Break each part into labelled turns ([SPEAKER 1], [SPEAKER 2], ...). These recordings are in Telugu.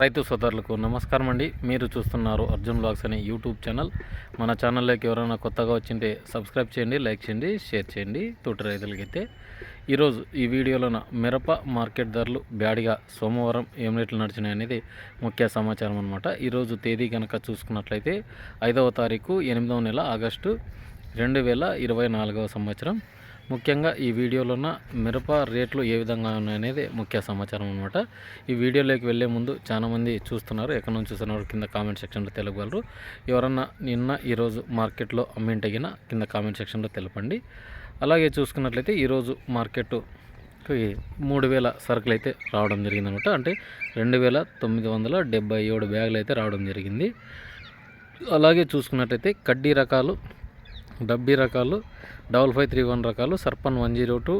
[SPEAKER 1] రైతు సోదరులకు నమస్కారం అండి. మీరు చూస్తున్నారు అర్జున్ బ్లాగ్స్ అనే యూట్యూబ్ ఛానల్. మన ఛానల్లోకి ఎవరైనా కొత్తగా వచ్చింటే సబ్స్క్రైబ్ చేయండి లైక్ చేయండి షేర్ చేయండి. తోటి రైతులకైతే ఈరోజు ఈ వీడియోలోన మిరప మార్కెట్ ధరలు బ్యాడిగా సోమవారం ఏం రేట్లు నడిచినాయి అనేది ముఖ్య సమాచారం అనమాట ఈరోజు తేదీ కనుక చూసుకున్నట్లయితే ఐదవ తారీఖు ఎనిమిదవ నెల ఆగస్టు రెండు వేల ఇరవై నాలుగవ సంవత్సరం. ముఖ్యంగా ఈ వీడియోలో ఉన్న మిరప రేట్లు ఏ విధంగా ఉన్నాయనేది ముఖ్య సమాచారం అనమాట ఈ వీడియోలోకి వెళ్ళే ముందు చాలామంది చూస్తున్నారు ఎక్కడి నుంచి చూస్తున్నారు కింద కామెంట్ సెక్షన్లో తెలపగలరు. ఎవరన్నా నిన్న ఈరోజు మార్కెట్లో అమ్మింటగిన కింద కామెంట్ సెక్షన్లో తెలపండి. అలాగే చూసుకున్నట్లయితే ఈరోజు మార్కెట్ మూడు వేల సరుకులు అయితే రావడం జరిగిందనమాట అంటే రెండు వేల తొమ్మిది వందల డెబ్బై ఏడు బ్యాగులు అయితే రావడం జరిగింది. అలాగే చూసుకున్నట్లయితే కడ్డీ రకాలు డబ్బీ రకాలు డబల్ ఫైవ్ త్రీ వన్ రకాలు సర్పన్ one zero two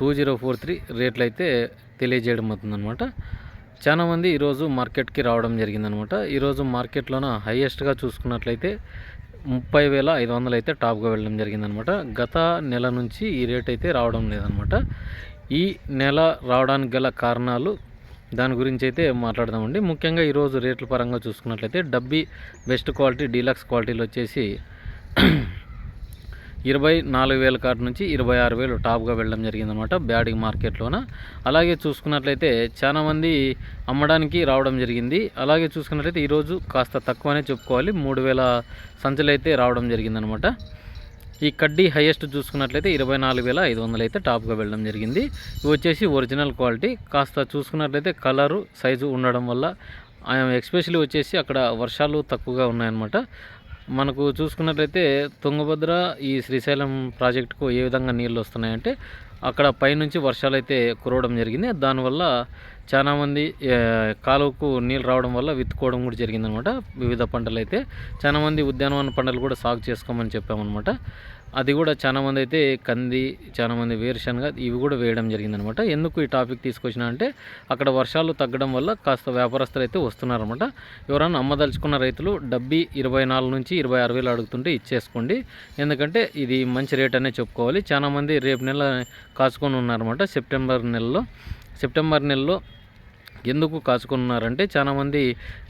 [SPEAKER 1] two zero four three రేట్లు అయితే తెలియజేయడం అవుతుందన్నమాట. చాలామంది ఈరోజు మార్కెట్కి రావడం జరిగిందనమాట ఈరోజు మార్కెట్లోన హైయెస్ట్గా చూసుకున్నట్లయితే ముప్పై వేల ఐదు వందలు అయితే టాప్గా వెళ్ళడం జరిగిందనమాట గత నెల నుంచి ఈ రేట్ అయితే రావడం లేదనమాట ఈ నెల రావడానికి గల కారణాలు దాని గురించి అయితే మాట్లాడదామండి. ముఖ్యంగా ఈరోజు రేట్ల పరంగా చూసుకున్నట్లయితే డబ్బీ బెస్ట్ క్వాలిటీ డీలక్స్ క్వాలిటీలు వచ్చేసి ఇరవై నాలుగు వేల కాటి నుంచి ఇరవై ఆరు వేలు టాప్గా వెళ్ళడం జరిగిందనమాట బ్యాడింగ్ మార్కెట్లోన. అలాగే చూసుకున్నట్లయితే చాలామంది అమ్మడానికి రావడం జరిగింది. అలాగే చూసుకున్నట్లయితే ఈరోజు కాస్త తక్కువనే చెప్పుకోవాలి. మూడు వేల సంచులు అయితే రావడం జరిగిందనమాట ఈ కడ్డీ హైయెస్ట్ చూసుకున్నట్లయితే ఇరవై నాలుగు వేల ఐదు వందలు అయితే టాప్గా వెళ్ళడం జరిగింది. ఇవి వచ్చేసి ఒరిజినల్ క్వాలిటీ. కాస్త చూసుకున్నట్లయితే కలరు సైజు ఉండడం వల్ల ఎక్స్పెషల్లీ వచ్చేసి అక్కడ వర్షాలు తక్కువగా ఉన్నాయన్నమాట. మనకు చూసుకున్నట్లయితే తుంగభద్ర ఈ శ్రీశైలం ప్రాజెక్టుకు ఏ విధంగా నీళ్ళు వస్తున్నాయంటే అక్కడ పైనుంచి వర్షాలు అయితే కురవడం జరిగింది. దానివల్ల చాలామంది కాలువకు నీళ్ళు రావడం వల్ల విత్తుకోవడం కూడా జరిగిందనమాట. వివిధ పంటలు అయితే చాలామంది ఉద్యానవన పంటలు కూడా సాగు చేసుకోమని చెప్పామన్నమాట అది కూడా చాలామంది అయితే కంది చాలామంది వేరుశనగ ఇవి కూడా వేయడం జరిగిందనమాట. ఎందుకు ఈ టాపిక్ తీసుకొచ్చిన అంటే అక్కడ వర్షాలు తగ్గడం వల్ల కాస్త వ్యాపారస్తులు అయితే వస్తున్నారనమాట. ఎవరైనా అమ్మదలుచుకున్న రైతులు డబ్బీ ఇరవై నాలుగు నుంచి ఇరవై ఆరు వేలు అడుగుతుంటే ఇచ్చేసుకోండి. ఎందుకంటే ఇది మంచి రేట్ అనే చెప్పుకోవాలి. చాలామంది రేపు నెల కాచుకొని ఉన్నారన్నమాట సెప్టెంబర్ నెలలో. సెప్టెంబర్ నెలలో ఎందుకు కాచుకున్నారంటే చాలామంది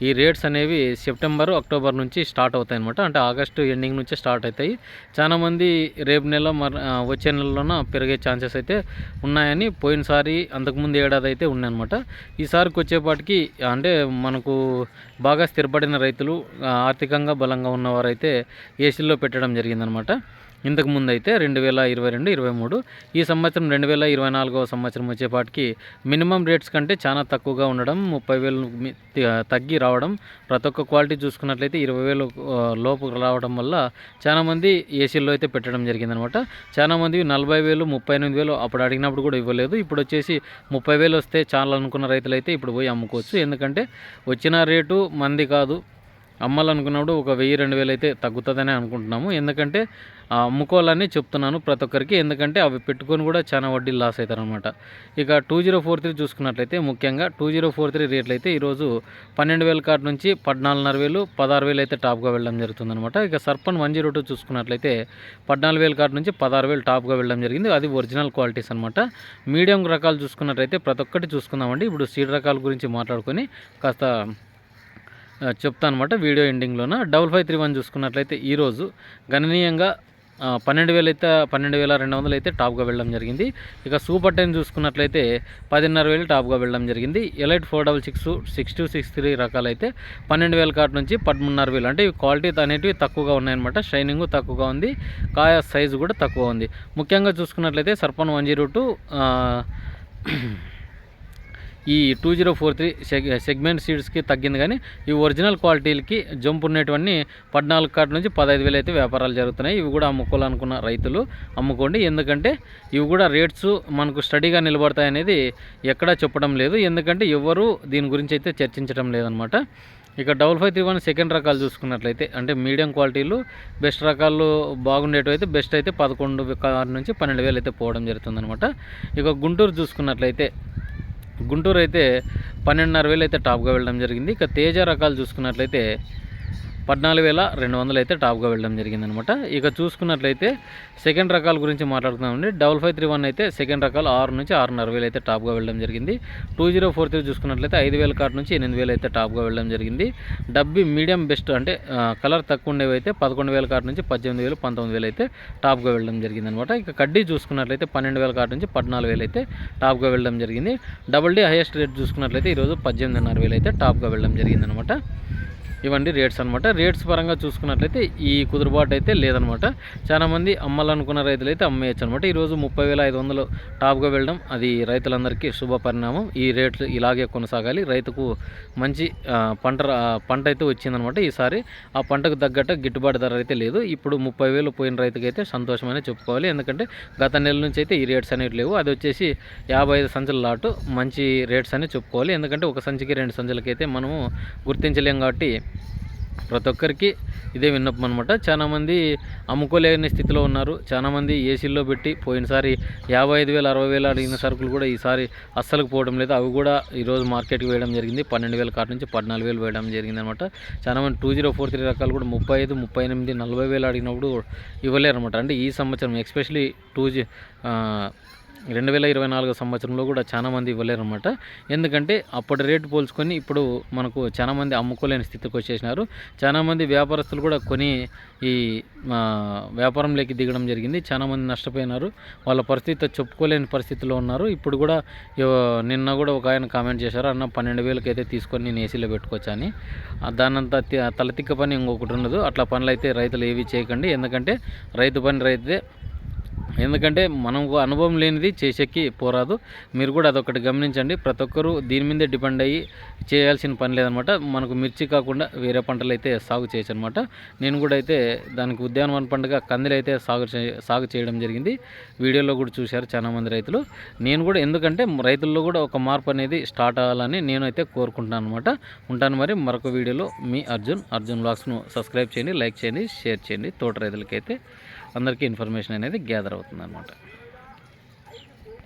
[SPEAKER 1] ఈ రేట్స్ అనేవి సెప్టెంబర్ అక్టోబర్ నుంచి స్టార్ట్ అవుతాయి అనమాట అంటే ఆగస్టు ఎండింగ్ నుంచే స్టార్ట్ అవుతాయి. చాలామంది రేపు నెల మర వచ్చే నెలలోన పెరిగే ఛాన్సెస్ అయితే ఉన్నాయని పోయినసారి అంతకుముందు ఏడాది అయితే ఉన్నాయన్నమాట. ఈసారికి వచ్చేపాటికి అంటే మనకు బాగా స్థిరపడిన రైతులు ఆర్థికంగా బలంగా ఉన్నవారైతే ఏసీల్లో పెట్టడం జరిగిందనమాట ఇంతకుముందు అయితే రెండు వేల ఇరవై రెండు ఇరవై మూడు. ఈ సంవత్సరం రెండు వేల ఇరవై నాలుగవ సంవత్సరం వచ్చేపాటికి మినిమం రేట్స్ కంటే చాలా తక్కువగా ఉండడం ముప్పై వేలు తగ్గి రావడం ప్రతి ఒక్క క్వాలిటీ చూసుకున్నట్లయితే ఇరవై వేలు లోపు రావడం వల్ల చాలామంది ఏసీల్లో అయితే పెట్టడం జరిగిందనమాట. చాలామంది నలభై వేలు ముప్పై ఎనిమిది వేలు అప్పుడు అడిగినప్పుడు కూడా ఇవ్వలేదు. ఇప్పుడు వచ్చేసి ముప్పై వేలు వస్తే చాలా అనుకున్న రైతులు అయితే ఇప్పుడు పోయి అమ్ముకోవచ్చు. ఎందుకంటే వచ్చిన రేటు మంది కాదు. అమ్మాలనుకున్నప్పుడు ఒక వెయ్యి రెండు వేలు అయితే తగ్గుతుందని అనుకుంటున్నాము. ఎందుకంటే అమ్ముకోవాలని చెప్తున్నాను ప్రతి ఒక్కరికి. ఎందుకంటే అవి పెట్టుకొని కూడా చాలా వడ్డీ లాస్ అవుతారనమాట ఇక టూ జీరో ఫోర్ త్రీ చూసుకున్నట్లయితే ముఖ్యంగా టూ జీరో ఫోర్ త్రీ రేట్లు అయితే ఈరోజు పన్నెండు వేల కార్డు నుంచి పద్నాలుగున్నర వేలు పదహారు వేలు అయితే టాప్గా వెళ్ళడం జరుగుతుందనమాట ఇక సర్పన్ వన్ జీరో టూ చూసుకున్నట్లయితే పద్నాలుగు వేల కార్డు నుంచి పదహారు వేలు టాప్గా వెళ్ళడం జరిగింది. అది ఒరిజినల్ క్వాలిటీస్ అనమాట మీడియం రకాలు చూసుకున్నట్లయితే ప్రతి ఒక్కటి చూసుకుందామండి. ఇప్పుడు సీడ్ రకాల గురించి మాట్లాడుకొని కాస్త చెప్తాను అనమాట వీడియో ఎండింగ్లోన డబుల్ ఫైవ్ త్రీ వన్ చూసుకున్నట్లయితే ఈరోజు గణనీయంగా పన్నెండు వేలు అయితే పన్నెండు వేల రెండు వందలు అయితే టాప్గా వెళ్ళడం జరిగింది. ఇక సూపర్ టెన్ చూసుకున్నట్లయితే పదిన్నర వేలు టాప్గా వెళ్ళడం జరిగింది. Elite four double six six two six three రకాలైతే పన్నెండు వేల కాటు నుంచి పదమూడున్నర వేలు. అంటే క్వాలిటీ అనేటివి తక్కువగా ఉన్నాయన్నమాట. షైనింగ్ తక్కువగా ఉంది. కాయ సైజు కూడా తక్కువ ఉంది. ముఖ్యంగా చూసుకున్నట్లయితే సర్పన్ వన్ జీరో టూ ఈ two zero four three segment సీడ్స్కి తగ్గింది కానీ ఈ ఒరిజినల్ క్వాలిటీలకి జంప్ ఉన్నటువంటి పద్నాలుగు కాటి నుంచి పదహైదు వేలు అయితే వ్యాపారాలు జరుగుతున్నాయి. ఇవి కూడా అమ్ముకోవాలనుకున్న రైతులు అమ్ముకోండి. ఎందుకంటే ఇవి కూడా రేట్స్ మనకు స్టడీగా నిలబడతాయి అనేది ఎక్కడా చెప్పడం లేదు. ఎందుకంటే ఎవరు దీని గురించి అయితే చర్చించడం లేదనమాట. ఇక double five three one second రకాలు చూసుకున్నట్లయితే అంటే మీడియం క్వాలిటీలు బెస్ట్ రకాలు బాగుండేటివి అయితే బెస్ట్ అయితే పదకొండు నుంచి పన్నెండు వేలు అయితే పోవడం జరుగుతుందనమాట. ఇక గుంటూరు చూసుకున్నట్లయితే గుంటూరు అయితే పన్నెండున్నర వేలు అయితే టాప్గా వెళ్ళడం జరిగింది. ఇక తేజ రకాలు చూసుకున్నట్లయితే పద్నాలుగు వేల రెండు వందలు అయితే టాప్గా వెళ్ళడం జరిగిందనమాట. ఇక చూసుకున్నట్లయితే సెకండ్ రకాల గురించి మాట్లాడుతున్నామండి. డబల్ ఫైవ్ త్రీ వన్ అయితే సెకండ్ రకాలు ఆరు నుంచి ఆరున్నర వేలు అయితే టాప్గా వెళ్ళడం జరిగింది. టూ జీరో ఫోర్ త్రీ చూసుకున్నట్లయితే ఐదు వేల కాటు నుంచి ఎనిమిది వేలు అయితే టాప్గా వెళ్ళడం జరిగింది. డబ్బి మీడియం బెస్ట్ అంటే కలర్ తక్కువ ఉండేవి అయితే పదకొండు వేల కాటు నుంచి పద్దెనిమిది వేలు పంతొమ్మిది వేలు అయితే టాప్గా వెళ్ళడం జరిగింది అనమాట ఇక కడ్డీ చూసుకున్నట్లయితే పన్నెండు వేల కాటు నుంచి పద్నాలుగు వేలు అయితే టాప్గా వెళ్ళడం జరిగింది. డబుల్ డీ హైయెస్ట్ రేట్ చూసుకున్నట్లయితే ఈరోజు పద్దెనిమిదిన్నర వేలు అయితే టాప్గా వెళ్ళడం జరిగిందనమాట. ఇవండి రేట్స్ అనమాట రేట్స్ పరంగా చూసుకున్నట్లయితే ఈ కుదురుబాటు అయితే లేదనమాట చాలామంది అమ్మాలనుకున్న రైతులు అయితే అమ్మేయచ్చు అనమాట ఈరోజు ముప్పై వేల ఐదు వందలు టాప్గా వెళ్ళడం అది రైతులందరికీ శుభ పరిణామం. ఈ రేట్లు ఇలాగే కొనసాగాలి. రైతుకు మంచి పంట పంట అయితే వచ్చిందనమాట ఈసారి. ఆ పంటకు తగ్గట్టు గిట్టుబాటు ధర అయితే లేదు. ఇప్పుడు ముప్పై వేలు పోయిన రైతుకైతే సంతోషమనే చెప్పుకోవాలి. ఎందుకంటే గత నెల నుంచి అయితే ఈ రేట్స్ అనేవి లేవు. అది వచ్చేసి యాభై ఐదు సంచుల లాటు మంచి రేట్స్ అని చెప్పుకోవాలి. ఎందుకంటే ఒక సంచికి రెండు సంచులకైతే మనము గుర్తించలేం కాబట్టి ప్రతి ఒక్కరికి ఇదే విన్నపం అనమాట చాలామంది అమ్ముకోలేని స్థితిలో ఉన్నారు. చాలామంది ఏసీల్లో పెట్టి పోయినసారి యాభై ఐదు వేలు అరవై వేలు అడిగిన సరుకులు కూడా ఈసారి అస్సలకు పోవడం లేదు. అవి కూడా ఈరోజు మార్కెట్కి వేయడం జరిగింది. పన్నెండు వేల కాటి నుంచి పద్నాలుగు వేలు వేయడం జరిగింది అనమాట చాలామంది టూ జీరో ఫోర్ త్రీ రకాలు కూడా ముప్పై ఐదు ముప్పై ఎనిమిది నలభై వేలు అడిగినప్పుడు ఇవ్వలేరు అనమాట అంటే ఈ సంవత్సరం ఎస్పెషలీ టూ జీ రెండు వేల ఇరవై నాలుగు సంవత్సరంలో కూడా చాలామంది ఇవ్వలేరు అనమాట ఎందుకంటే అప్పటి రేటు పోల్చుకొని ఇప్పుడు మనకు చాలామంది అమ్ముకోలేని స్థితికి వచ్చేసినారు. చాలా మంది వ్యాపారస్తులు కూడా కొని ఈ వ్యాపారంలోకి దిగడం జరిగింది. చాలామంది నష్టపోయినారు. వాళ్ళ పరిస్థితి చెప్పుకోలేని పరిస్థితిలో ఉన్నారు. ఇప్పుడు కూడా నిన్న కూడా ఒక ఆయన కామెంట్ చేశారు. అన్న పన్నెండు వేలకి అయితే తీసుకొని నేను ఏసీలో పెట్టుకోవచ్చా అని. ఆ, దానంతా తలతిక్క పని ఇంకొకటి ఉండదు. అట్లా పనులు అయితే రైతులు ఏవి చేయకండి. ఎందుకంటే రైతు పని రైతే ఎందుకంటే మనకు అనుభవం లేనిది చేసేకి పోరాదు. మీరు కూడా అదొకటి గమనించండి. ప్రతి ఒక్కరూ దీని మీదే డిపెండ్ అయ్యి చేయాల్సిన పని లేదనమాట. మనకు మిర్చి కాకుండా వేరే పంటలు అయితే సాగు చేయొచ్చు అనమాట నేను కూడా అయితే దానికి ఉద్యానవన పండుగ కందిలు అయితే సాగు సాగు చేయడం జరిగింది. వీడియోలో కూడా చూశారు చాలామంది రైతులు. నేను కూడా ఎందుకంటే రైతుల్లో కూడా ఒక మార్పు అనేది స్టార్ట్ అవ్వాలని నేనైతే కోరుకుంటున్నాను అనమాట ఉంటాను మరి మరొక వీడియోలో. మీ అర్జున్ అర్జున్ బ్లాగ్స్ను సబ్స్క్రైబ్ చేయండి లైక్ చేయండి షేర్ చేయండి. తోట రైతులకైతే అందరికీ ఇన్ఫర్మేషన్ అనేది గ్యాదర్ అవుతుంది అనమాట